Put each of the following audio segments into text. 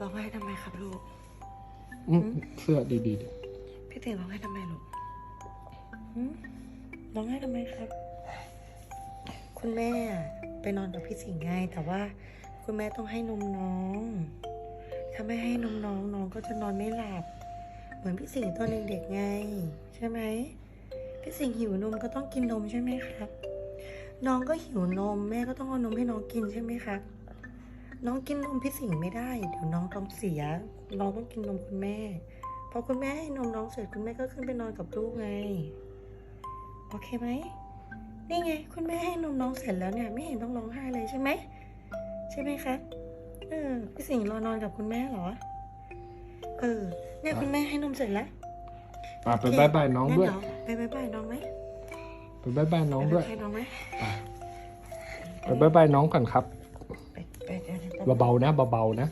ร้องไห้ทำไมครับลูก อืมเสื้อดีๆดิพี่ติ๋งร้องไห้ทำไมลูกหืมร้องไห้ทำไมครับ คุณแม่ไปนอนกับพี่สิงห์ไงแต่ว่าคุณแม่ต้องให้นมน้อง ถ้าไม่ให้นมน้องน้องก็จะนอนไม่หลับ เหมือนพี่สิงห์ตอนเด็กๆไง ใช่ไหมพี่สิงห์หิวนมก็ต้องกินนมใช่ไหมครับ น้องก็หิวนม แม่ก็ต้องเอานมให้น้องกินใช่ไหมครับ น้องกินนมพี่สิงห์ไม่ได้ เดี๋ยวน้องท้องเสีย น้องต้องกินนมคุณแม่ พอคุณแม่ให้นมน้องเสร็จคุณแม่ก็ขึ้นไปนอนกับลูกไง โอเคไหม นี่ไง คุณแม่ให้นมน้องเสร็จแล้วเนี่ย ไม่เห็นต้องร้องไห้เลยใช่ไหม ใช่ไหมคะ เออ พี่สิงห์รอนอนกับคุณแม่เหรอ เออ เนี่ยคุณแม่ให้นมเสร็จแล้วอะไปบายบายน้องด้วยงั้เไปบายบายน้องไหมไปบายบายน้องด้วยไปบายบายน้องไหมไปบายบายน้องก่อนครับไปไป เดี๋ยวเดี๋ยวเบาๆนะเบาๆนะ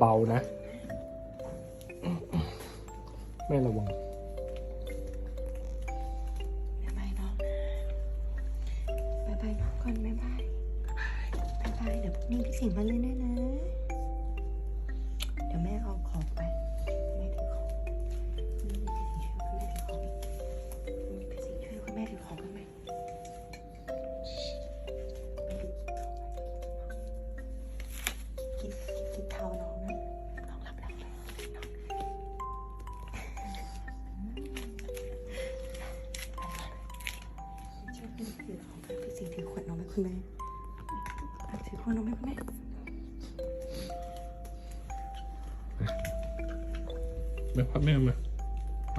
เบาๆนะ ไม่ระวังบายบายน้องบายบายน้องก่อนบายบายบายบายเดี๋ยวพรุ่งนี้พี่สิงห์มาเล่นด้วยนะ เดี๋ยวแม่เอาของไปแม่ถือของนี่พี่สิงห์ช่วยคุณแม่ถือของพี่สิงห์ช่วยคุณแม่ถือของ คุณแม่ถือคนนมให้คุณแม่แม่พับแม่มาไป